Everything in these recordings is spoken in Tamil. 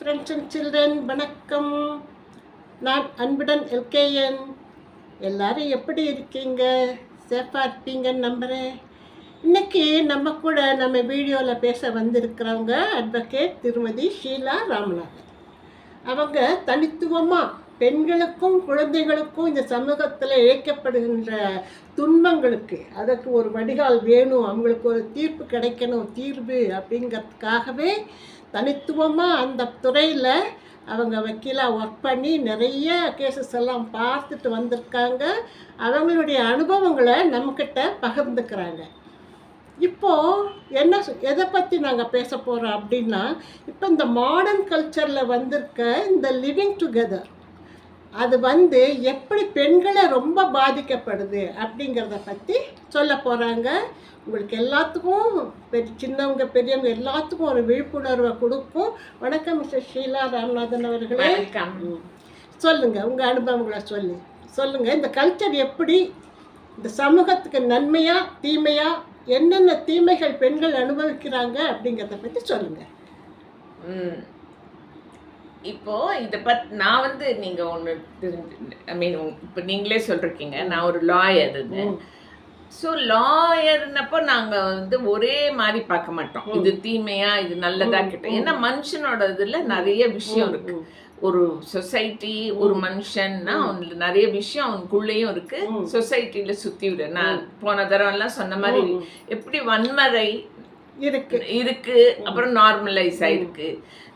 ஃப்ரெண்ட்ஸ் அண்ட் சில்ட்ரன் வணக்கம். நான் அன்புடன் எல்கேஎன். எல்லாரும் எப்படி இருக்கீங்க? சேஃபாக இருப்பீங்கன்னு நம்புகிறேன் இன்னைக்கு நம்ம கூட நம்ம வீடியோவில் பேச வந்திருக்கிறவங்க அட்வொகேட் திருமதி ஷீலா ராமநாதன். அவங்க தனித்துவமாக பெண்களுக்கும் குழந்தைகளுக்கும் இந்த சமூகத்தில் இழைக்கப்படுகின்ற துன்பங்களுக்கு அதற்கு ஒரு வடிகால் வேணும் அவங்களுக்கு ஒரு தீர்ப்பு கிடைக்கணும் தீர்வு அப்படிங்கிறதுக்காகவே தனித்துவமாக அந்த துறையில் அவங்க வக்கீலாக ஒர்க் பண்ணி நிறைய கேசஸ் எல்லாம் பார்த்துட்டு வந்திருக்காங்க. அவங்களுடைய அனுபவங்களை நம்மக்கிட்ட பகிர்ந்துக்கிறாங்க. இப்போது என்ன சொ- எதை பற்றி நாங்கள் பேச போகிறோம் அப்படின்னா இப்போ இந்த மாடர்ன் கல்ச்சரில் வந்திருக்க இந்த லிவிங் டுகெதர் அது வந்து எப்படி பெண்களை ரொம்ப பாதிக்கப்படுது அப்படிங்கிறத பற்றி சொல்ல போகிறாங்க உங்களுக்கு எல்லாத்துக்கும் பெரிய சின்னவங்க பெரியவங்க எல்லாத்துக்கும் ஒரு விழிப்புணர்வை கொடுக்கும். வணக்கம் மிஸ்டர் ஷீலா ராமநாதன் அவர்களே. வணக்கம். ம். சொல்லுங்க உங்க அனுபவங்களை சொல்லு. சொல்லுங்க இந்த கல்ச்சர் எப்படி இந்த சமூகத்துக்கு நன்மையா தீமையா என்னென்ன தீமைகள் பெண்கள் அனுபவிக்கிறாங்க அப்படிங்கிறத பத்தி சொல்லுங்க. ம். இப்போ இதை பத் நான் வந்து நீங்க ஒன்று ஐ மீன் இப்போ நீங்களே சொல்றீங்க. நான் ஒரு லாயர். ஸோ லாயர்னப்போ நாங்க வந்து ஒரே மாதிரி பார்க்க மாட்டோம். இது தீமையா இது நல்லதா கிட்ட ஏன்னா மனுஷனோட இதுல நிறைய விஷயம் இருக்கு. ஒரு சொசைட்டி ஒரு மனுஷன்னா அவனுக்கு நிறைய விஷயம் அவனுக்குள்ளேயும் இருக்கு. சொசைட்டில சுத்தி விட. நான் போன தடவை எல்லாம் சொன்ன மாதிரி எப்படி வன்மறை இருக்கு. இருக்கு. அப்புறம் நார்மலைஸ் ஆயிருக்கு.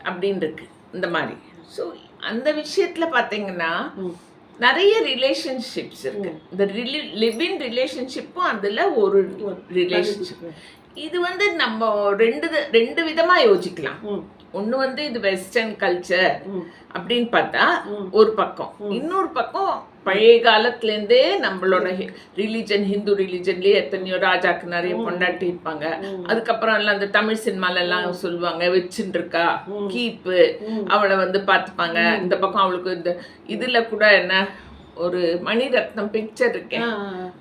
அப்படின்னு இருக்கு இந்த மாதிரி. ஸோ அந்த விஷயத்துல பாத்தீங்கன்னா ம். நிறைய ரிலேஷன்ஷிப்ஸ் இருக்கு. இந்த லிவ் இன் ரிலேஷன்ஷிப்பும் அதுல ஒரு ரிலேஷன்ஷிப் இது வந்து நம்ம ரெண்டு ரெண்டு விதமா யோசிக்கலாம். ஒண்ணு வந்து இது வெஸ்டர்ன் கல்ச்சர். அப்படின்னு பார்த்தா ஒரு பக்கம். இன்னொரு பக்கம் பழைய காலத்துல இருந்தே நம்மளோட ரிலிஜன் ஹிந்து ரிலிஜன்லயே எத்தனையோ ராஜாக்கு நிறைய பொண்டாட்டி இருப்பாங்க. அதுக்கப்புறம் எல்லாம் அந்த தமிழ் சினிமால எல்லாம் சொல்லுவாங்க வச்சுட்டு இருக்கா கீப்பு. அவளை வந்து பார்த்துப்பாங்க. இந்த பக்கம் அவளுக்கு இந்த இதுல கூட என்ன ஒரு மணிரத்னம் பிக்சர் இருக்கேன்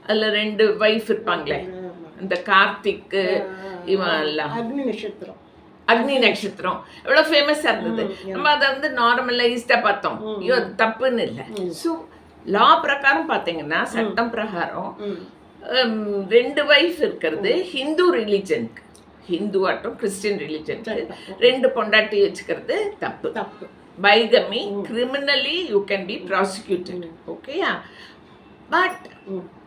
அதுல ரெண்டு வைஃப் இருப்பாங்களே. இந்த கார்த்திக் இவன் எல்லாம் அக்னி நட்சத்திரம். அக்னி நட்சத்திரம். எவ்வளவு ஃபேமஸா இருந்தது. நம்ம அதை வந்து நார்மலைஸ்டா பார்த்தோம். ஐயோ அது தப்புன்னு இல்லை. ஸோ லா பிரகாரம் பார்த்தீங்கன்னா சட்டம் பிரகாரம் ரெண்டு வைஃப் இருக்கிறது. ஹிந்து ரிலிஜனுக்கு ஹிந்து ஆட்டும் கிறிஸ்டியன் ரிலிஜனுக்கு ரெண்டு பொண்டாட்டி வச்சுக்கிறது தப்பு. தப்பு. Bigamy criminally you can be prosecuted ஓகேயா but.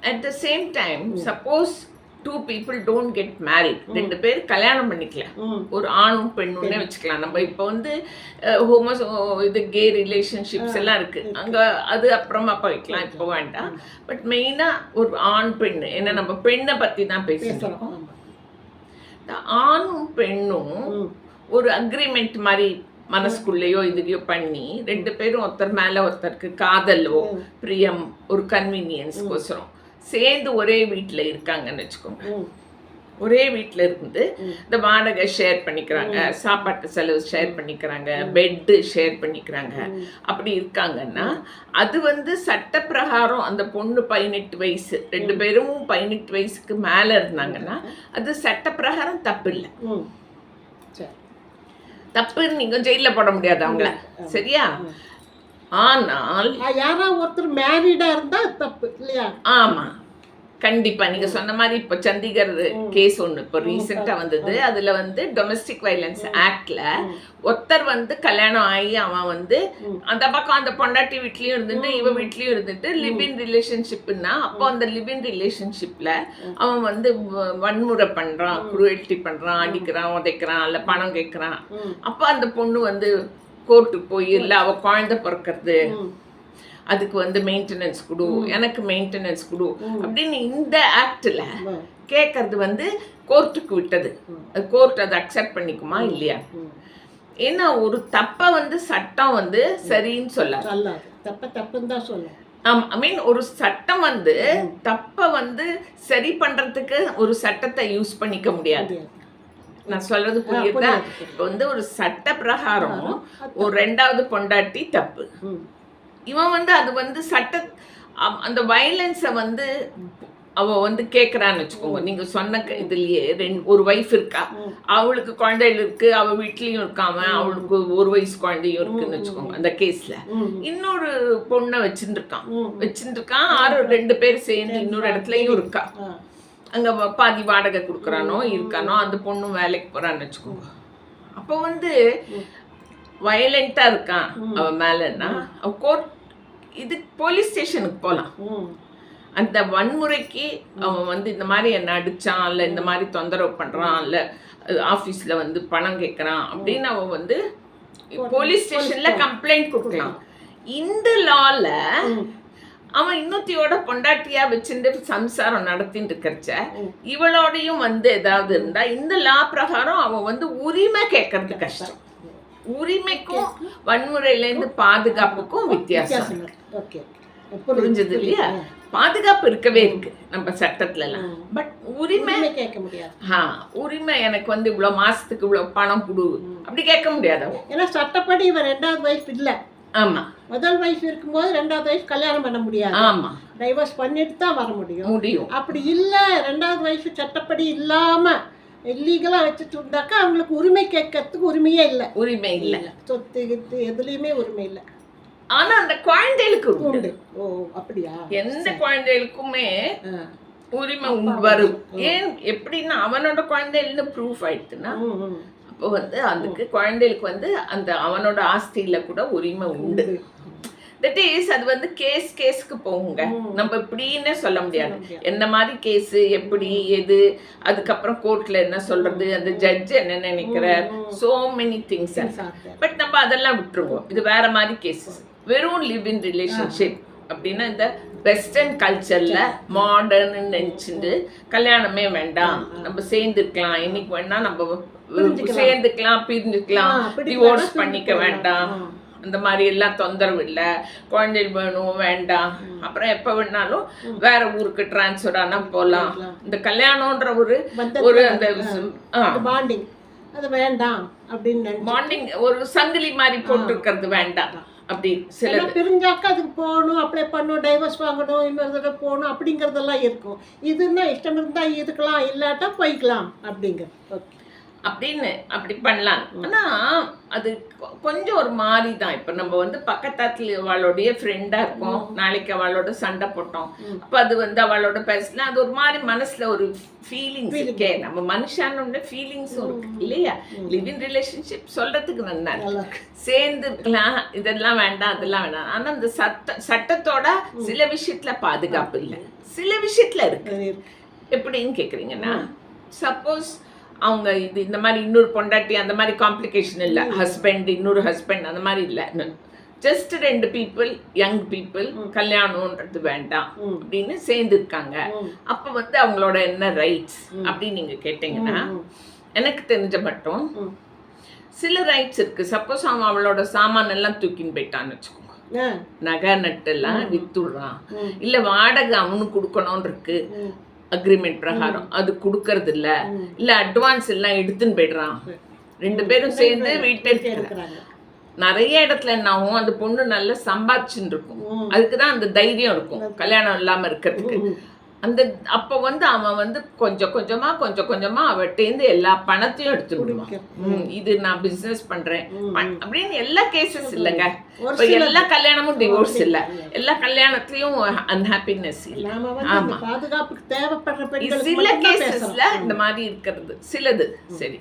At the same time suppose two people don't get married ரெண்டு பேர் கல்யாணம் பண்ணிக்கல. ம். ஒரு ஆணும் பெண்ணுன்னே வச்சுக்கலாம். நம்ம இப்போ வந்து ஹோமோஸ் இது கே ரிலேஷன்ஷிப்ஸ் எல்லாம் இருக்கு. அங்க அது அப்புறமா போய்க்கலாம். இப்போ வேண்டாம். பட் மெயினா ஒரு ஆண் பெண் ஏன்னா நம்ம பெண்ணை பத்தி தான். இந்த ஆணும் பெண்ணும். ஒரு அக்ரிமெண்ட் மாதிரி மனசுக்குள்ளேயோ இதுலயோ பண்ணி ரெண்டு பேரும் ஒருத்தர் மேல ஒருத்தருக்கு காதலோ பிரியம் ஒரு கன்வீனியன்ஸ்க்கோசரம் சேர்ந்து ஒரே வீட்ல இருக்காங்கன்னு வச்சுக்கோங்க. ஒரே வீட்ல இருந்து இந்த வாடகை ஷேர் பண்ணிக்கிறாங்க சாப்பாட்டு செலவு ஷேர் பண்ணிக்கிறாங்க பெட்டு ஷேர் பண்ணிக்கிறாங்க. அப்படி இருக்காங்கன்னா அது வந்து சட்ட பிரகாரம் அந்த பொண்ணு பதினெட்டு வயசு ரெண்டு பேரும் பதினெட்டு வயசுக்கு மேல இருந்தாங்கன்னா அது சட்ட பிரகாரம் தப்பு இல்லை தப்புன்னு நீங்க ஜெயில போட முடியாது அவங்கள. சரியா? ஆனால் ஆ, யாரா ஒருத்தர் மேரீடா இருந்தா அது தப்பு. ஆமா. கண்டிப்பா. நீங்க சொன்ன மாதிரி இப்போ சண்டிகர் கேஸ் ஒண்ணு இப்போ ரீசெண்டா வந்தது. அதுல வந்து டொமஸ்டிக் வைலன்ஸ் ஆக்ட்ல ஒருத்தர் வந்து கல்யாணம் ஆகி அவன் வந்து அந்த பக்கம் அந்த பொண்டாட்டி வீட்லயும் இருந்துட்டு இவ வீட்லயும் இருந்துட்டு லிவ் இன் ரிலேஷன்ஷிப்னா அப்போ அந்த லிவ் இன் ரிலேஷன்ஷிப்ல அவன் வந்து வன்முறை பண்றான் குருவல்ட்டி பண்றான் அடிக்கிறான் உதைக்கிறான் இல்ல பணம் கேட்கறான் அப்ப அந்த பொண்ணு வந்து கோர்ட்டுக்கு போய் இல்ல அவ குழந்தை பிறக்கிறது. அதுக்கு வந்து மெயின்டெனன்ஸ் கொடு எனக்கு மெயின்டெனன்ஸ் கொடு அப்படின்னு இந்த ஆக்ட்ல. கேட்கறது வந்து கோர்ட்டுக்கு விட்டது. கோர்ட் அதை அக்செப்ட் பண்ணிக்குமா இல்லையா. ஏன்னா ஒரு தப்பை வந்து சட்டம் வந்து சரின்னு சொல்லாது. தப்ப தப்புன்னு தான் சொல்லும் ஐ மீன் ஒரு சட்டம் வந்து தப்பை வந்து சரி பண்றதுக்கு ஒரு சட்டத்தை யூஸ் பண்ணிக்க முடியாது. நான் சொல்றது புரியுதா? இப்போ வந்து ஒரு சட்ட பிரகாரம் ஒரு ரெண்டாவது பொண்டாட்டி தப்பு. இவன் வந்து அது வந்து சட்ட அந்த வயலன்ஸை வந்து அவ வந்து கேக்குறான்னு வச்சுக்கோங்க. நீங்க சொன்ன க- இதுலயே ரெண்டு ஒரு வைஃப் இருக்கா? அவளுக்கு குழந்தைகள் இருக்கு அவ வீட்லயும் இருக்காம அவளுக்கு ஒரு வயசு குழந்தையும் இருக்குன்னு வச்சுக்கோங்க அந்த கேஸ்ல இன்னொரு பொண்ணை வச்சிருக்கான் வச்சிருக்கான் ஆறு ரெண்டு பேர் சேர்ந்து இன்னொரு இடத்துலயும் இருக்கா. அங்க பாதி வாடகை கொடுக்குறானோ இருக்கானோ அந்த பொண்ணும் வேலைக்கு போறான்னு வச்சுக்கோங்க. அப்போ வந்து வயலண்டா இருக்கான் அவன் மேலன்னா அவ கோர்ட் இது போலீஸ் ஸ்டேஷனுக்கு போலாம். ம். அந்த வன்முறைக்கு அவன் வந்து இந்த மாதிரி என்ன அடிச்சான் இல்ல இந்த மாதிரி தொந்தரவு பண்றான் இல்ல ஆபீஸ்ல வந்து பணம் கேட்கறான் அப்படின்னு அவன் வந்து போலீஸ் ஸ்டேஷன்ல கம்ப்ளைண்ட் கொடுக்கலாம். இந்த லால அவன் இன்னொத்தியோட பொண்டாட்டியா வச்சுட்டு சம்சாரம் நடத்திட்டு இருக்கிறச்ச இவளோடையும் வந்து ஏதாவது இருந்தா இந்த லா பிரகாரம் அவன் வந்து உரிமை கேட்கறது கஷ்டம். உரிமைக்கும் வன்முறையில இருந்து பாதுகாப்புக்கும் வித்தியாசம். புரிஞ்சது இல்லையா? பாதுகாப்பு இருக்கவே இருக்கு நம்ம சட்டத்துல எல்லாம் பட் உரிமை உரிமை கேட்க முடியாது. ஆ உரிமை எனக்கு வந்து இவ்வளவு மாசத்துக்கு இவ்வளவு பணம் கொடு. அப்படி கேட்க முடியாது. ஏன்னா சட்டப்படி இவன் ரெண்டாவது வயசு இல்ல. ஆமா. முதல் வயசு இருக்கும்போது ரெண்டாவது வயசு கல்யாணம் பண்ண முடியாது. ஆமா. டைவர்ஸ் பண்ணிட்டு தான் வர முடியும். முடியும். அப்படி இல்ல ரெண்டாவது வயசு சட்டப்படி இல்லாம இல்லீகலா வச்சுட்டு இருந்தாக்கா அவங்களுக்கு உரிமை கேட்கறதுக்கு உரிமையே இல்ல. உரிமை இல்ல. சொத்து கித்து எதுலயுமே உரிமை இல்ல. ஆனா அந்த குழந்தைகளுக்கு உண்டு. ஓ அப்படியா? எந்த குழந்தைகளுக்குமே. உரிமை வரும். ஏன் எப்படின்னா அவனோட குழந்தைகள்னு ப்ரூஃப் ஆயிடுச்சுன்னா. அப்போ வந்து அதுக்கு குழந்தைகளுக்கு வந்து அந்த அவனோட ஆஸ்தியில கூட உரிமை உண்டு. தட் இஸ் அது வந்து கேஸ் கேஸ்க்கு போகுங்க. நம்ம இப்படின்னு சொல்ல முடியாது. என்ன மாதிரி கேஸ் எப்படி எது அதுக்கப்புறம் கோர்ட்ல என்ன சொல்றது அந்த ஜட்ஜ் என்ன நினைக்கிறார். So many things. பட் நம்ம அதெல்லாம் விட்டுருவோம். இது வேற மாதிரி கேசஸ் வெறும் லிவ் இன் ரிலேஷன்ஷிப் அப்படின்னா இந்த வெஸ்டர்ன் கல்ச்சர்ல மாடர்ன் நினைச்சுட்டு கல்யாணமே வேண்டாம். நம்ம சேர்ந்துக்கலாம். இன்னைக்கு வேணா நம்ம சேர்ந்துக்கலாம் பிரிஞ்சுக்கலாம். டிவோர்ஸ் பண்ணிக்க. வேண்டாம். அந்த மாதிரி எல்லாம் தொந்தரவு இல்ல. குழந்தைகள் வேணும் வேண்டாம். அப்புறம் எப்ப வேணாலும் வேற ஊருக்கு டிரான்ஸ்ஃபர் ஆனா போலாம். இந்த கல்யாணம்ன்ற ஒரு ஒரு அந்த பாண்டிங் அது வேண்டாம் அப்படின்னு மார்னிங் ஒரு சங்கிலி மாதிரி போட்டிருக்கிறது வேண்டாம். அப்படி சில பிரிஞ்சாக்கா அதுக்கு போகணும் அப்ளை பண்ணணும் டைவர்ஸ் வாங்கணும் இன்னொரு தடவை போகணும் அப்படிங்கிறதெல்லாம் இருக்கும். இதுன்னா இஷ்டம் இருந்தா இருக்கலாம் இல்லாட்டா போய்க்கலாம் அப்படிங்கிற ஓகே அப்படின்னு அப்படி பண்ணலாம். ஆனா அது கொஞ்சம் ஒரு மாதிரி தான் இப்ப நம்ம வந்து பக்கத்தாத்துல அவளுடைய ஃப்ரெண்டா இருக்கும். நாளைக்கு அவளோட சண்டை போட்டோம். அப்ப அது வந்து அவளோட பேசலாம் அது ஒரு மாதிரி மனசுல ஒரு ஃபீலிங்ஸ் இருக்கே. நம்ம மனுஷானோட ஃபீலிங்ஸும் இருக்கு. இல்லையா? லிவ் இன் ரிலேஷன்ஷிப் சொல்றதுக்கு நல்லா இருக்கு. சேர்ந்து இருக்கலாம். இதெல்லாம் வேண்டாம் அதெல்லாம் வேண்டாம். ஆனா அந்த சட்ட சட்டத்தோட சில விஷயத்துல பாதுகாப்பு இல்லை. சில விஷயத்துல இருக்கு. எப்படின்னு கேக்குறீங்கன்னா சப்போஸ் அவங்க இது இந்த மாதிரி இன்னொரு பொண்டாட்டி அந்த மாதிரி காம்ப்ளிகேஷன் இல்ல. ஹஸ்பண்ட் இன்னொரு ஹஸ்பண்ட் அந்த மாதிரி இல்ல. ஜஸ்ட் ரெண்டு பீப்புள் யங் பீப்புள் கல்யாணம்ன்றது வேண்டாம் அப்படின்னு சேர்ந்து இருக்காங்க அப்ப வந்து அவங்களோட என்ன ரைட்ஸ் அப்படின்னு நீங்க கேட்டீங்கன்னா எனக்கு தெரிஞ்ச மட்டும். சில ரைட்ஸ் இருக்கு. சப்போஸ் அவன் அவளோட சாமான் எல்லாம் தூக்கின்னு போயிட்டான்னு வச்சுக்கோங்க. ஆ. நகை நட்டெல்லாம் வித்துடுறான். ம். இல்ல வாடகை அவனுக்கு கொடுக்கணும்னு இருக்கு. அக்ரிமெண்ட் பிரகாரம். அது கொடுக்கறது இல்ல இல்ல அட்வான்ஸ் எல்லாம் எடுத்துன்னு போயிடுறான். ரெண்டு பேரும் சேர்ந்து வீட்டை நிறைய இடத்துல என்ன ஆகும்? அந்த பொண்ணு நல்லா சம்பாதிச்சுன்னு இருக்கும். அதுக்குதான் அந்த தைரியம் இருக்கும். கல்யாணம் இல்லாம இருக்கிறதுக்கு. அந்த அப்ப வந்து அவன் வந்து கொஞ்சம் கொஞ்சமா கொஞ்சம் கொஞ்சமா அவட்டேந்து எல்லா பணத்தையும் எடுத்து விடுவான் இது நான் பிசினஸ் பண்றேன். பண்- அப்படின்னு எல்லா கேசஸ் இல்லைங்க. இப்ப எல்லா கல்யாணமும் டிவோர்ஸ் இல்ல. எல்லா கல்யாணத்துலயும் அன்ஹாப்பினஸ் இல்ல. இந்த பாதுகாப்புக்கு தேவைப்படுற சில கேசஸ்ல. இந்த மாதிரி இருக்கிறது. சிலது. சரி.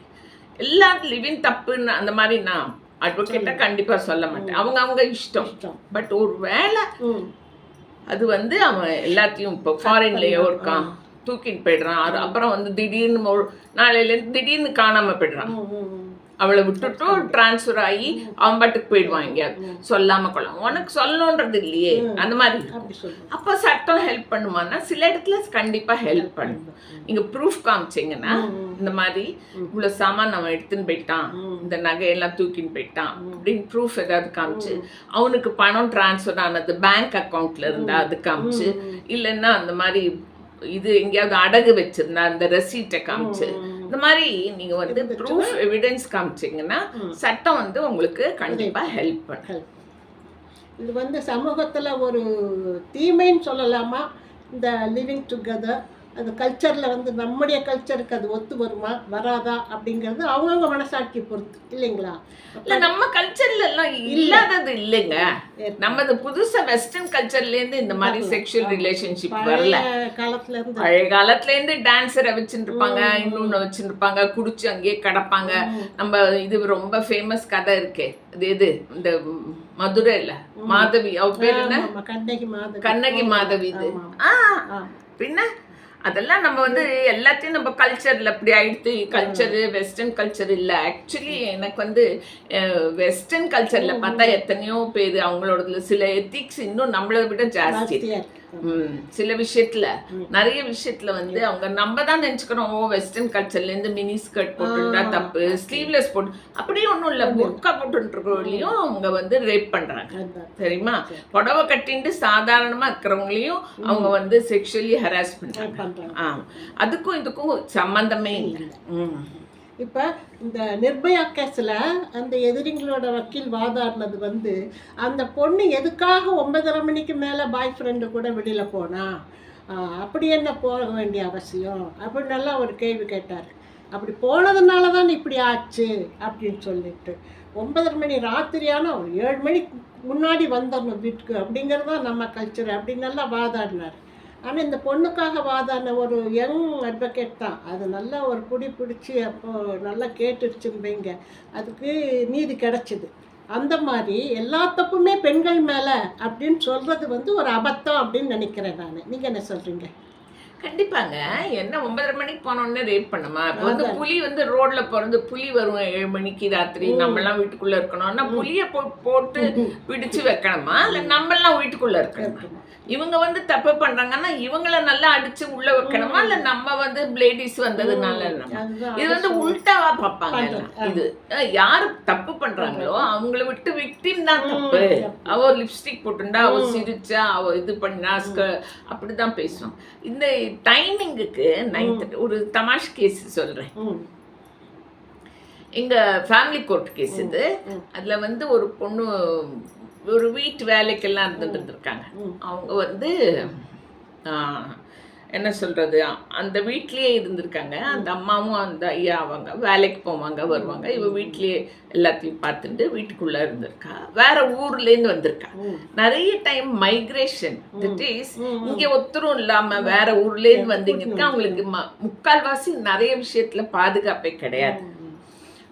எல்லா லிவிங் தப்புன்னு அந்த மாதிரி நான் அட்வொகேட்டா கண்டிப்பா சொல்ல மாட்டேன். அவங்க அவங்க இஷ்டம். பட் ஒரு ம். அது வந்து அவன் எல்லாத்தையும் இப்போ ஃபாரின்லயோ இருக்கான். தூக்கிட்டு போயிடுறான். அது அப்புறம் வந்து திடீர்னு ஒரு நாளையில இருந்து திடீர்னு காணாம போயிடுறான். அவளை விட்டுட்டும் டிரான்ஸ்ஃபர் ஆகி அவன் பாட்டுக்கு போயிடுவான் எங்கேயாவது சொல்லாம கொள்ளாம. உனக்கு சொல்லணுன்றது இல்லையே. அந்த மாதிரி அப்ப சட்டம் ஹெல்ப் பண்ணுமான்னா சில இடத்துல கண்டிப்பா ஹெல்ப் பண்ணும். நீங்க ப்ரூஃப் காமிச்சீங்கன்னா இந்த மாதிரி இவ்வளவு சாமான் அவன் எடுத்துன்னு போயிட்டான். இந்த நகையெல்லாம் தூக்கின்னு போயிட்டான். அப்படின்னு ப்ரூஃப் ஏதாவது காமிச்சு அவனுக்கு பணம் டிரான்ஸ்ஃபர் ஆனது பேங்க் அக்கவுண்ட்ல இருந்தா அது காமிச்சு இல்லைன்னா அந்த மாதிரி இது எங்கேயாவது அடகு வச்சிருந்தா அந்த ரெசீட்டை காமிச்சு இந்த மாதிரி நீங்க வந்து ப்ரூஃப் எவிடன்ஸ் காமிச்சீங்கன்னா சட்டம் வந்து உங்களுக்கு கண்டிப்பா. ஹெல்ப் பண்ணும். இது வந்து சமூகத்துல ஒரு தீமைன்னு சொல்லலாமா? இந்த லிவிங் டுகெதர் அது கல்ச்சரில் வந்து நம்முடைய கல்ச்சருக்கு அது ஒத்து வருமா வராதா அப்படிங்கிறது அவங்கவுங்க மனசாட்சி பொறுத்து இல்லைங்களா? இல்ல நம்ம கல்ச்சர்ல எல்லாம் இல்லாதது இல்லைங்க. நமது புதுசா வெஸ்டர்ன் கல்ச்சர்ல இருந்து இந்த மாதிரி செக்ஷுவல் ரிலேஷன்ஷிப் வரல பழைய காலத்துல இருந்து. பழைய காலத்துல இருந்து டான்ஸரை இன்னொன்னு வச்சுட்டு இருப்பாங்க குடிச்சு அங்கேயே கிடப்பாங்க. நம்ம இது ரொம்ப ஃபேமஸ் கதை இருக்கே. அது எது இந்த மதுரையில மாதவி. அவ பேர் என்ன? கண்ணகி மாதவி. கண்ணகி மாதவி இது. ஆ. பின்ன? அதெல்லாம் நம்ம வந்து எல்லாத்தையும் நம்ம கல்ச்சர்ல அப்படி ஆயிடுத்து. கல்ச்சரு வெஸ்டர்ன் கல்ச்சர் இல்ல. ஆக்சுவலி எனக்கு வந்து வெஸ்டர்ன் கல்ச்சர்ல பார்த்தா எத்தனையோ பேர் அவங்களோட சில எத்திக்ஸ் இன்னும் நம்மளை விட ஜாஸ்தி. சில விஷயத்துல நிறைய விஷயத்துல வந்து அவங்க நம்ம தான் நினைச்சுக்கிறோம் ஓ வெஸ்டர்ன் கல்ச்சர்ல இருந்து மினி ஸ்கர்ட் போட்டுட்டா தப்பு ஸ்லீவ்லெஸ் போட்டு அப்படியே ஒண்ணும் இல்ல புர்கா போட்டுருக்கவங்களையும் அவங்க வந்து ரேப் பண்றாங்க. தெரியுமா? புடவை கட்டிட்டு சாதாரணமா இருக்கிறவங்களையும் அவங்க வந்து செக்ஷுவலி ஹராஸ் பண்றாங்க. அதுக்கும் இதுக்கும் சம்பந்தமே இல்லை. இப்போ இந்த நிர்பயா கேஸில் அந்த எதிரிங்களோட வக்கீல் வாதாடினது வந்து அந்த பொண்ணு எதுக்காக ஒன்பதரை மணிக்கு மேலே பாய் ஃப்ரெண்டு கூட வெளியில் போனா? அப்படி என்ன போக வேண்டிய அவசியம்? அப்படின்னு எல்லாம் ஒரு கேள்வி கேட்டார். அப்படி போனதுனால தான் இப்படி ஆச்சு? அப்படின்னு சொல்லிட்டு. ஒன்பதரை மணி ராத்திரியான ஒரு ஏழு மணிக்கு முன்னாடி வந்துடணும் வீட்டுக்கு அப்படிங்கிறது தான் நம்ம கல்ச்சர் அப்படின்னு நல்லா வாதாடினார். ஆனால் இந்த பொண்ணுக்காக வாதான ஒரு யங் அட்வொகேட் தான். அது நல்லா ஒரு குடி பிடிச்சி அப்போ நல்லா கேட்டுடுச்சுன்னு அதுக்கு நீதி கிடச்சிது. அந்த மாதிரி எல்லா தப்புமே பெண்கள் மேலே அப்படின்னு சொல்கிறது வந்து ஒரு அபத்தம் அப்படின்னு நினைக்கிறேன் நான். நீங்கள் என்ன சொல்கிறீங்க கண்டிப்பாங்க. என்ன ஒன்பதரை மணிக்கு போன உடனே ரேப் பண்ணுமா? இப்போ வந்து புலி வந்து ரோட்ல பிறந்து புலி வரும் ஏழு மணிக்கு ராத்திரி. நம்ம எல்லாம் வீட்டுக்குள்ள இருக்கணும்னா புலிய போ- போட்டு பிடிச்சு வைக்கணுமா? இல்ல நம்ம எல்லாம் வீட்டுக்குள்ள இருக்கணுமா? இவங்க வந்து தப்பு பண்றாங்கன்னா இவங்கள நல்லா அடிச்சு உள்ள வைக்கணுமா? இல்ல நம்ம வந்து லேடிஸ் வந்ததுனால இது வந்து உல்டாவா பார்ப்பாங்க. இது யாரு தப்பு பண்றாங்களோ அவங்கள விட்டு விக்டிம் தான் தப்பு. அவ லிப்ஸ்டிக் போட்டுண்டா அவ சிரிச்சா அவ இது பண்ணா அப்படிதான் பேசுவோம் இந்த டைமிங்குக்கு நைன் ஒரு தமாஷ் கேஸ் சொல்றேன். ம். எங்க ஃபேமிலி கோர்ட் கேஸ் இது. அதுல வந்து ஒரு பொண்ணு ஒரு வீட்டு வேலைக்கெல்லாம் இருந்துட்டு இருக்காங்க அவங்க வந்து என்ன சொல்றது அந்த வீட்லயே இருந்திருக்காங்க. அந்த அம்மாவும் அந்த ஐயா அவங்க வேலைக்கு போவாங்க வருவாங்க. இவ வீட்லயே எல்லாத்தையும் பார்த்துட்டு வீட்டுக்குள்ள இருந்திருக்கா. வேற ஊர்ல இருந்து வந்திருக்கா நிறைய டைம் மைக்ரேஷன் தட் இஸ் இங்க ஒத்தரும் இல்லாம வேற ஊர்ல இருந்து வந்தீங்கன்னா அவங்களுக்கு ம- முக்கால்வாசி நிறைய விஷயத்துல பாதுகாப்பே கிடையாது.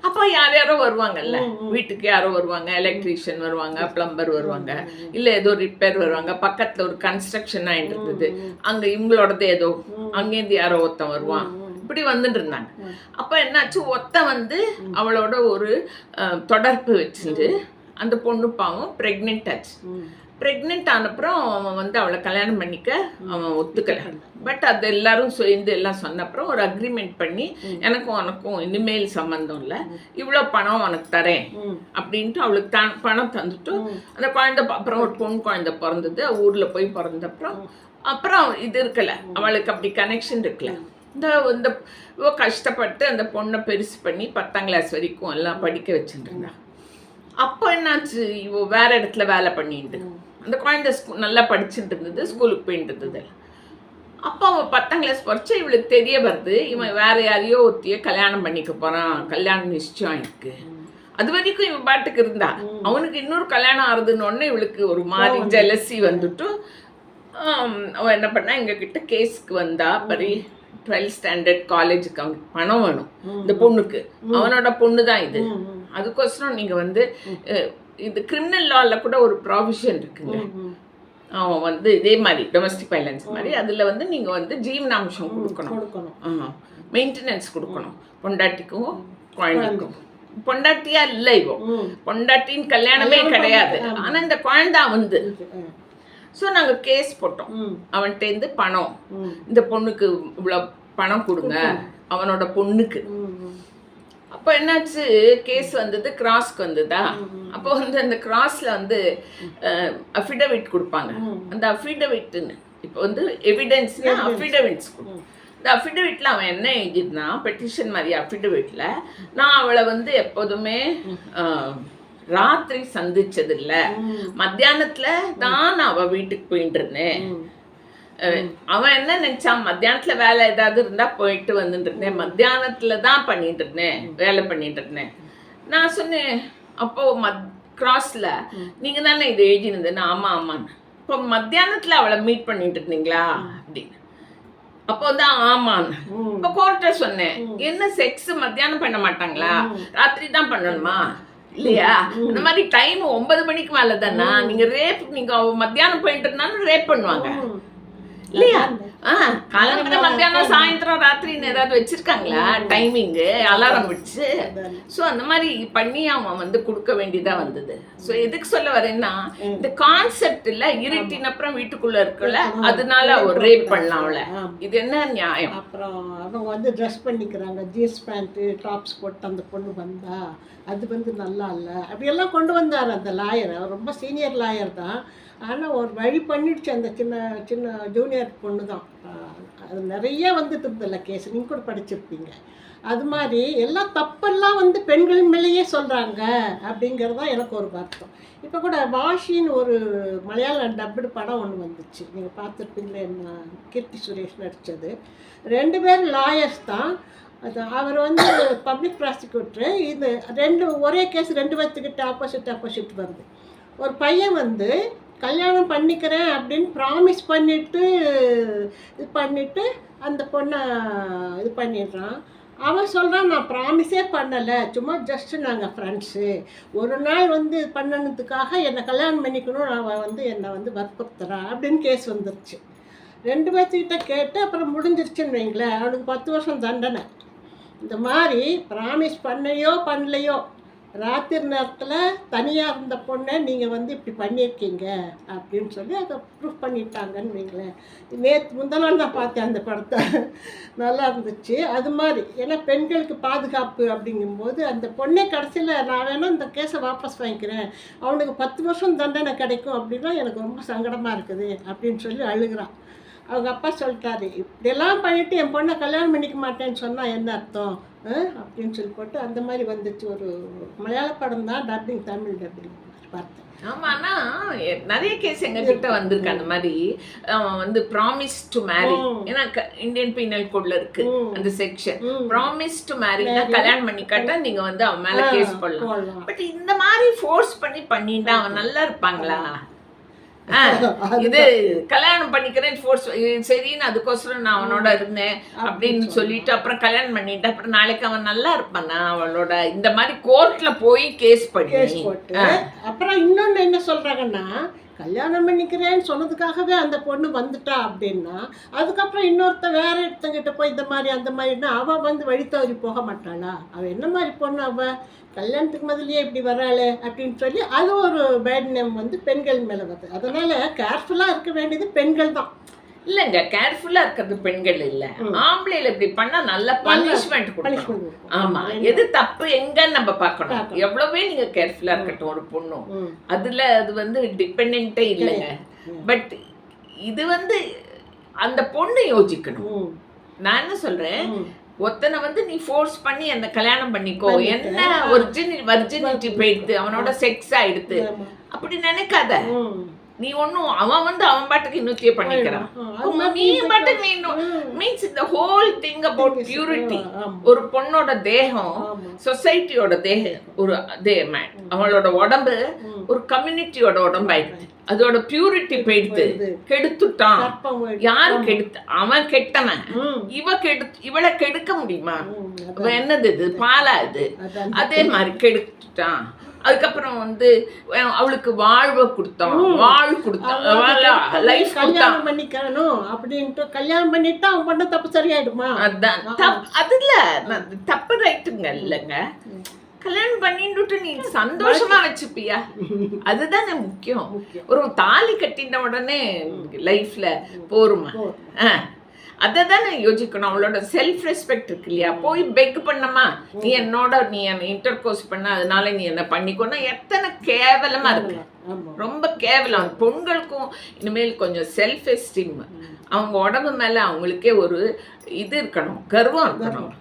அப்போ யார் யாரோ வருவாங்கல்ல வீட்டுக்கு யாரோ வருவாங்க எலக்ட்ரீஷியன் வருவாங்க பிளம்பர் வருவாங்க. இல்ல ஏதோ ரிப்பேர் வருவாங்க. பக்கத்துல ஒரு கன்ஸ்ட்ரக்ஷன் ஆயிட்டு இருந்தது. அங்க இவங்களோடது ஏதோ அங்கேருந்து யாரோ ஒருத்தன் வருவான். இப்படி வந்துட்டு இருந்தாங்க. அப்ப என்னாச்சு? ஒத்த வந்து அவளோட ஒரு தொடர்பு வச்சுட்டு அந்த பொண்ணு பாவம் பிரெக்னென்ட் ஆச்சு. ப்ரெக்னென்ட் ஆனப்புறம் அவன் வந்து அவளை கல்யாணம் பண்ணிக்க அவன் ஒத்துக்கல. பட் அது எல்லாரும் சேர்ந்து எல்லாம் சொன்னப்புறம் ஒரு அக்ரிமெண்ட் பண்ணி எனக்கும் உனக்கும் இனிமேல் சம்மந்தம் இல்லை. இவ்வளோ பணம் உனக்கு தரேன். அப்படின்ட்டு அவளுக்கு தான் பணம் தந்துட்டு அந்த குழந்தை அப்புறம் ஒரு பொண்ணு குழந்தை பிறந்தது. ஊரில் போய் பிறந்தப்புறம் அப்புறம் இது இருக்கல. அவளுக்கு அப்படி கனெக்ஷன் இருக்கல. இந்த இந்த கஷ்டப்பட்டு அந்த பொண்ணை பெருசு பண்ணி பத்தாம் கிளாஸ் வரைக்கும் எல்லாம் படிக்க வச்சுட்டு இருந்தா அப்போ என்னாச்சு? இவ வேற இடத்துல வேலை பண்ணிட்டு. அந்த குழந்தை ஸ்கூ நல்லா படிச்சுட்டு இருந்தது ஸ்கூலுக்கு போயிட்டு இருந்தது. அப்போ அவன் பத்தாம் கிளாஸ் படிச்சு இவளுக்கு தெரிய வருது இவன் வேற யாரையோ ஒருத்திய கல்யாணம் பண்ணிக்க போறான் கல்யாணம் நிச்சயம் இருக்கு அது வரைக்கும் இவன் பாட்டுக்கு இருந்தா. அவனுக்கு இன்னொரு கல்யாணம் ஆறுதுன்னு இவளுக்கு ஒரு மாதிரி ஜெலசி வந்துட்டு ஆம், அவ என்ன பண்ணா எங்க கிட்ட கேஸ்க்கு வந்தா பரி டுவெல்த் ஸ்டாண்டர்ட் காலேஜுக்கு அவனுக்கு பணம் வேணும் இந்த பொண்ணுக்கு. அவனோட பொண்ணு தான் இது அதுக்கோசரம் நீங்க வந்து இது கிரிமினல் லால கூட ஒரு ப்ராவிஷன் இருக்குங்க. அவன் வந்து இதே மாதிரி டொமஸ்டிக் வைலன்ஸ் மாதிரி. அதுல வந்து நீங்க வந்து ஜீவனாம்சம் கொடுக்கணும். மெயின்டெனன்ஸ் கொடுக்கணும். பொண்டாட்டிக்கும் குழந்தைக்கும். பொண்டாட்டியா இல்ல இவோ. பொண்டாட்டின்னு கல்யாணமே கிடையாது. ஆனா இந்த குழந்தை வந்து. ஸோ நாங்க கேஸ் போட்டோம். அவன்கிட்டேருந்து பணம். இந்த பொண்ணுக்கு இவ்வளோ பணம் கொடுங்க. அவனோட பொண்ணுக்கு. அப்போ என்னாச்சு? கேஸ் வந்தது கிராஸ்க்கு வந்ததா? அப்போ வந்து அந்த கிராஸ்ல வந்து அஃபிடவிட் கொடுப்பாங்க. அந்த அஃபிடவிட்னு இப்போ வந்து எவிடன்ஸ்னா அஃபிடவிட்ஸ் இந்த அஃபிடவிட்ல அவன் என்ன எழுதியிருந்தான்? பெட்டிஷன் மாதிரி அஃபிடவிட்ல நான் அவளை வந்து எப்போதுமே ராத்திரி சந்திச்சது இல்ல மத்தியானத்துல தான் நான் அவ வீட்டுக்கு போயிட்டு இருந்தேன். அவன் என்ன நினைச்சான் மத்தியானத்துல வேலை ஏதாவது இருந்தா போயிட்டு வந்துட்டு இருந்தேன். மத்தியானத்துல தான் பண்ணிட்டு இருந்தேன். வேலை பண்ணிட்டு இருந்தேன். நான் சொன்னேன் அப்போ மத் கிராஸ்ல நீங்க தானே இது எழுதினது? நான் ஆமா ஆமான்னு. இப்போ மத்தியானத்துல அவளை மீட் பண்ணிட்டு இருந்தீங்களா? அப்படின்னு. அப்போ வந்து ஆமான்னு. இப்போ கோர்ட்ட சொன்னேன் என்ன செக்ஸ் மத்தியானம் பண்ண மாட்டாங்களா? ராத்திரி தான் பண்ணணுமா? இல்லையா? இந்த மாதிரி டைம் ஒன்பது மணிக்கு மேல தானா நீங்க ரேப் நீங்க மத்தியானம் போயிட்டு இருந்தாலும் ரேப் பண்ணுவாங்க. இல்லையா? ஆ மத்தியானம் சாயந்தரம் ராத்திரின்னு ஏதாவது வச்சிருக்காங்களா? டைமிங்கு அலாரம் வச்சு. ஸோ அந்த மாதிரி பண்ணி அவன் வந்து கொடுக்க வேண்டியதா வந்தது. ஸோ எதுக்கு சொல்ல வரேன்னா இந்த கான்செப்ட் இல்ல இருட்டின அப்புறம் வீட்டுக்குள்ள இருக்கல அதனால ஒரு ரேப் பண்ணலாம் அவளை. இது என்ன நியாயம்? அப்புறம் அவங்க வந்து ட்ரெஸ் பண்ணிக்கிறாங்க. ஜீன்ஸ் பேண்ட்டு டாப்ஸ் போட்டு அந்த பொண்ணு வந்தா அது வந்து நல்லா இல்லை. அப்படியெல்லாம் கொண்டு வந்தார் அந்த லாயர் அவர் ரொம்ப சீனியர் லாயர் தான். ஆனால் ஒரு வழி பண்ணிடுச்சு அந்த சின்ன சின்ன ஜூனியர் பொண்ணு தான் அது நிறைய வந்துட்டு இருந்தல கேஸ் நீங்கள் கூட படிச்சிருப்பீங்க. அது மாதிரி எல்லாம் தப்பெல்லாம் வந்து பெண்கள் மேலேயே சொல்கிறாங்க அப்படிங்கிறது தான் எனக்கு ஒரு வருத்தம். இப்போ கூட வாஷின்னு ஒரு மலையாள டப்புடு படம் ஒன்று வந்துச்சு. நீங்கள் பார்த்துருப்பீங்களே? என்ன கீர்த்தி சுரேஷ் நடித்தது ரெண்டு பேரும் லாயர்ஸ் தான். அது அவர் வந்து பப்ளிக் ப்ராசிக்யூட்ரு இது ரெண்டு ஒரே கேஸ் ரெண்டு பேர்த்துக்கிட்ட ஆப்போசிட் ஆப்போசிட் வருது. ஒரு பையன் வந்து கல்யாணம் பண்ணிக்கிறேன் அப்படின்னு ப்ராமிஸ் பண்ணிட்டு இது பண்ணிவிட்டு அந்த பொண்ணை இது பண்ணிடுறான். அவன் சொல்கிறான் நான் ப்ராமிஸே பண்ணலை. சும்மா ஜஸ்ட்டு நாங்கள் ஃப்ரெண்ட்ஸு ஒரு நாள் வந்து பண்ணனதுக்காக என்னை கல்யாணம் பண்ணிக்கணும் அவன் வந்து என்னை வந்து வற்புறுத்துறான் அப்படின்னு கேஸ் வந்துருச்சு. ரெண்டு பேர்த்துக்கிட்ட கேட்டு அப்புறம் முடிஞ்சிருச்சுன்னு வைங்களேன். அவனுக்கு பத்து வருஷம் தண்டனை. இந்த மாதிரி ப்ராமிஸ் பண்ணையோ பண்ணலையோ ராத்திரி நேரத்தில் தனியாக இருந்த பொண்ணை நீங்கள் வந்து இப்படி பண்ணியிருக்கீங்க அப்படின்னு சொல்லி அதை ப்ரூஃப் பண்ணிட்டாங்கன்னு வைங்களேன். நேற்று முந்தநாள் நான் பார்த்தேன் அந்த படத்தை. நல்லா இருந்துச்சு. அது மாதிரி ஏன்னா பெண்களுக்கு பாதுகாப்பு அப்படிங்கும்போது அந்த பொண்ணே கடைசியில் நான் வேணால் இந்த கேஸை வாபஸ் வாங்கிக்கிறேன். அவனுக்கு பத்து வருஷம் தண்டனை கிடைக்கும் அப்படின்னா எனக்கு ரொம்ப சங்கடமாக இருக்குது அப்படின்னு சொல்லி அழுகிறான் அவங்க அப்பா சொல்லிட்டாரு இப்படியெல்லாம் பண்ணிட்டு என் பொண்ணை கல்யாணம் பண்ணிக்க மாட்டேன்னு சொன்னால் என்ன அர்த்தம்? அப்படின்னு சொல்லி போட்டு அந்த மாதிரி வந்துச்சு. ஒரு மலையாள படம் தான் டப்பிங் தமிழ் டப்பிங் பார்த்தேன் ஆமா ஆனா எ- நிறைய கேஸ் எங்க கிட்ட வந்திருக்கு அந்த மாதிரி. அவன் வந்து ப்ராமிஸ் டு மேரி. ஏன்னா இந்தியன் பீனல் கோட்ல இருக்கு. அந்த செக்ஷன். ப்ராமிஸ் டு மேரினா கல்யாணம் பண்ணி காட்டா நீங்க வந்து அவன் மேல கேஸ் போடலாம். பட் இந்த மாதிரி ஃபோர்ஸ் பண்ணி பண்ணிட்டா அவன் நல்லா இருப்பாங்களா? இது கல்யாணம் பண்ணிக்கிறேன் ஃபோர்ஸ் சரின்னு அதுக்கோசரம் நான் அவனோட இருந்தேன் அப்படின்னு சொல்லிட்டு அப்புறம் கல்யாணம் பண்ணிட்டு அப்புறம் நாளைக்கு அவன் நல்லா இருப்பானா. அவளோட இந்த மாதிரி கோர்ட்ல போய் கேஸ் பண்ணி. அப்புறம் இன்னொன்று என்ன சொல்கிறாங்கன்னா கல்யாணம் பண்ணிக்கிறேன்னு சொன்னதுக்காகவே அந்த பொண்ணு வந்துட்டா அப்படின்னா அதுக்கப்புறம் இன்னொருத்த வேற இடத்தங்கிட்ட போய் இந்த மாதிரி அந்த மாதிரினா அவள் வந்து வழி தவறி போக மாட்டாளா? அவள் என்ன மாதிரி பொண்ணு அவள் கல்யாணத்துக்கு முதல்லயே இப்படி வராளே அப்படின்னு சொல்லி அது ஒரு பேட் நேம் வந்து பெண்கள் மேலே வருது. அதனால் கேர்ஃபுல்லாக இருக்க வேண்டியது பெண்கள் தான். இல்லங்க கேர்ஃபுல்லா இருக்கிறது பெண்கள் இல்ல. ஆம்பளைல இப்படி பண்ணா நல்ல பனிஷ்மெண்ட் கொடுக்கணும். ஆமா எது தப்பு எங்கன்னு நம்ம பார்க்கணும். எவ்வளவே நீங்க கேர்ஃபுல்லா இருக்கட்டும் ஒரு பொண்ணும் ம். அதுல அது வந்து டிபெண்டே இல்லைங்க. பட் இது வந்து அந்த பொண்ணு யோசிக்கணும். நான் என்ன சொல்றேன்? ம். ஒருத்தனை வந்து நீ ஃபோர்ஸ் பண்ணி என்ன கல்யாணம் பண்ணிக்கோ. என்ன ஒரிஜினி வர்ஜினிட்டி போயிடுது. அவனோட செக்ஸ் ஆயிடுது. அப்படி நினைக்காத. நீ ஒன்னும் அவன் வந்து அவன் பாட்டுக்கு இன்னொத்திய பண்ணிக்கிறான். அது நீ பாட்டுக்கு நீ மீன்ஸ் இந்த ஹோல் திங் அபவுட் பியூரிட்டி. ஒரு பொண்ணோட தேகம். சொசைட்டியோட தேகம் ஒரு தே அவளோட உடம்பு ஒரு கம்யூனிட்டியோட உடம்பாயிடுது அதோட பியூரிட்டி போயிடுது. கெடுத்துட்டான். யாரு கெடுத்து? அவன் கெட்டவன். இவ கெடுத்து இவளை கெடுக்க முடியுமா? என்னது இது? பாலா இது. அதே மாதிரி கெடுத்துட்டான். அதுக்கப்புறம் வந்து அவளுக்கு வாழ்வை கொடுத்தான். வாழ் கொடுத்தான். லைஃப் கல்யாணம் பண்ணிக்கணும் அப்படின்ட்டு கல்யாணம் பண்ணிட்டா அவன் பண்ண தப்பு சரியாயிடுமா? அதான். அது இல்ல தப்பு ரைட்டுங்க இல்லைங்க. கல்யாணம் பண்ணிட்டு நீ சந்தோஷமா வச்சுப்பியா? அதுதானே முக்கியம். ஒரு தாலி கட்டின உடனே லைஃப்ல போருமா? அதை தானே யோசிக்கணும். அவளோட செல்ஃப் ரெஸ்பெக்ட் இருக்கு இல்லையா? போய் பெக் பண்ணமா? நீ என்னோட நீ என்ன இன்டர் கோர்ஸ் பண்ண அதனால நீ என்ன பண்ணிக்கோன்னா எத்தனை கேவலமா இருக்கு. ரொம்ப கேவலம். பெண்களுக்கும் இனிமேல் கொஞ்சம் செல்ஃப் எஸ்டீம் அவங்க உடம்பு மேல அவங்களுக்கே ஒரு இது இருக்கணும். கர்வம் இருக்கணும்.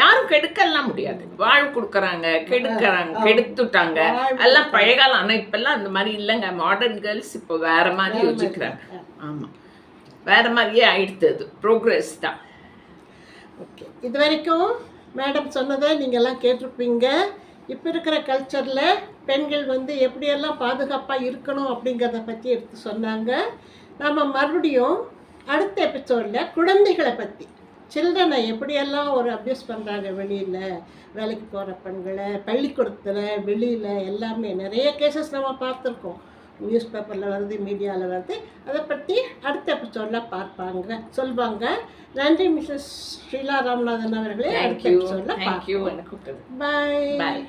யாரும் கெடுக்கலாம் முடியாது. வாழ் கொடுக்குறாங்க கெடுக்கிறாங்க கெடுத்துட்டாங்க. எல்லாம் பழைய காலம். ஆனா இப்பெல்லாம் அந்த மாதிரி இல்லைங்க. மாடர்ன் கேர்ள்ஸ் இப்போ வேற மாதிரி யோசிக்கிறாங்க. ஆமா. வேற மாதிரியே ஆயிடுத்து அது. ப்ரோக்ரஸ் தான். ஓகே இது வரைக்கும் மேடம் சொன்னதை நீங்கள்லாம் கேட்டிருப்பீங்க. இப்போ இருக்கிற கல்ச்சரில் பெண்கள் வந்து எப்படியெல்லாம் பாதுகாப்பாக இருக்கணும் அப்படிங்கிறத பற்றி எடுத்து சொன்னாங்க. நம்ம மறுபடியும் அடுத்த எபிசோடில் குழந்தைகளை பற்றி சில்ட்ரனை எப்படியெல்லாம் ஒரு அப்யூஸ் பண்ணுறாங்க வெளியில்? வேலைக்கு போகிற பெண்களை பள்ளிக்கூடத்தில் வெளியில் எல்லாமே நிறைய கேசஸ் நம்ம பார்த்துருக்கோம். நியூஸ் பேப்பரில் வருது மீடியாவில் வருது. அதை பற்றி அடுத்த எபிசோடில் பார்ப்பாங்க சொல்வாங்க. நன்றி மிஸ்ஸஸ் ஸ்ரீலா ராமநாதன் அவர்களே. அடுத்த எபிசோடில் கூப்பிட்டது. பாய் பாய்